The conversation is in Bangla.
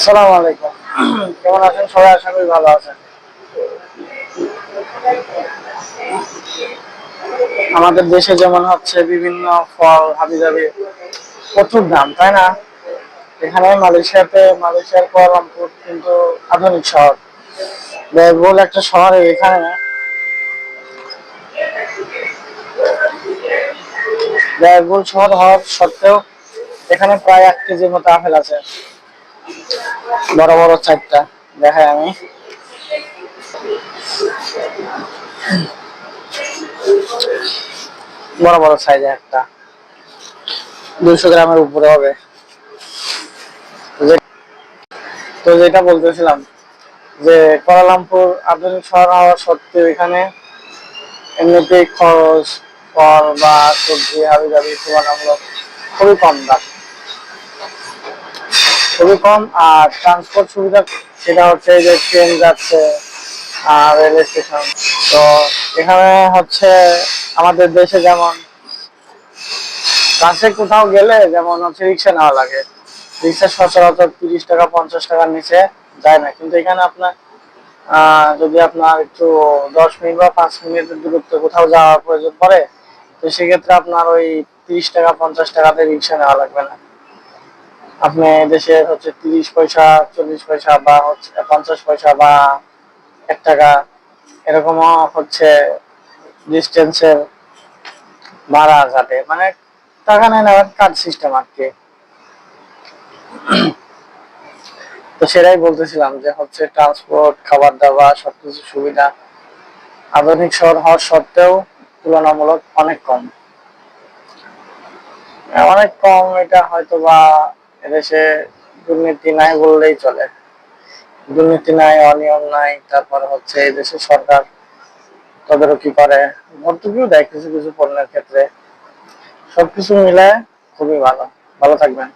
আসসালামু আলাইকুম। কেমন আছেন? সবাই আশা করি ভালো আছেন। আমাদের দেশে যেমন হচ্ছে বিভিন্ন ফল, হাবিজাবি, প্রচুর দাম, তাই না? এখানে মালয়েশিয়াতে, মালয়েশিয়ার কুয়ালালামপুর কিন্তু আধুনিক শহর। ব্যয়বহুল একটা শহরে এখানে। ব্যয়বহুল শহর হওয়ার সত্ত্বেও এখানে প্রায় এক কেজির মতো আপেল আছে। বড় বড় চারটা দেখাই আমি। বড় বড় সাইজে একটা। দুইশো গ্রামের উপরে হবে। তো যেটা বলতেছিলাম যে, কুয়ালালামপুর আধুনিক শহর হওয়া সত্ত্বেও এখানে এমনিতেই খরচ ফল বা সবজি হাবি জাবি তুলনামূলক খুবই কম দাম। খুবই কম, আর ট্রান্সপোর্ট সুবিধা, সেটা হচ্ছে যে ট্রেন যাচ্ছে, আর রেল স্টেশন তো এখানে হচ্ছে আমাদের দেশে যেমন কাছে কোথাও গেলে যেমন হচ্ছে রিক্সা নেওয়া লাগে। রিক্সা সচরাচর তিরিশ টাকা, পঞ্চাশ টাকার নিচে যায় না। কিন্তু এখানে আপনার যদি আপনার একটু দশ মিনিট বা পাঁচ মিনিটের দূরত্ব কোথাও যাওয়ার প্রয়োজন পড়ে, তো সেক্ষেত্রে আপনার ওই তিরিশ টাকা, পঞ্চাশ টাকাতে রিক্সা নেওয়া লাগবে না। আপনি দেশে হচ্ছে তিরিশ পয়সা, চল্লিশ পয়সা বা হচ্ছে পঞ্চাশ পয়সা বা এক টাকা এরকমও হচ্ছে ডিস্টেন্সের ভাড়া কাটে মানে টাকা নেয় না কার্ড সিস্টেম আর কি। তো সেটাই বলতেছিলাম যে হচ্ছে ট্রান্সপোর্ট খাবার দাবার সবকিছু সুবিধা আধুনিক শহর হওয়ার সত্ত্বেও তুলনামূলক অনেক কম। অনেক কম এটা হয়তো বা এদেশে দুর্নীতি নাই বললেই চলে। দুর্নীতি নাই, অনিয়ম নাই, তারপর হচ্ছে এই দেশের সরকার কি করে। ভর্তুকিও দেয় কিছু কিছু পণ্যের ক্ষেত্রে। সবকিছু মিলে খুবই ভালো। ভালো থাকবেন।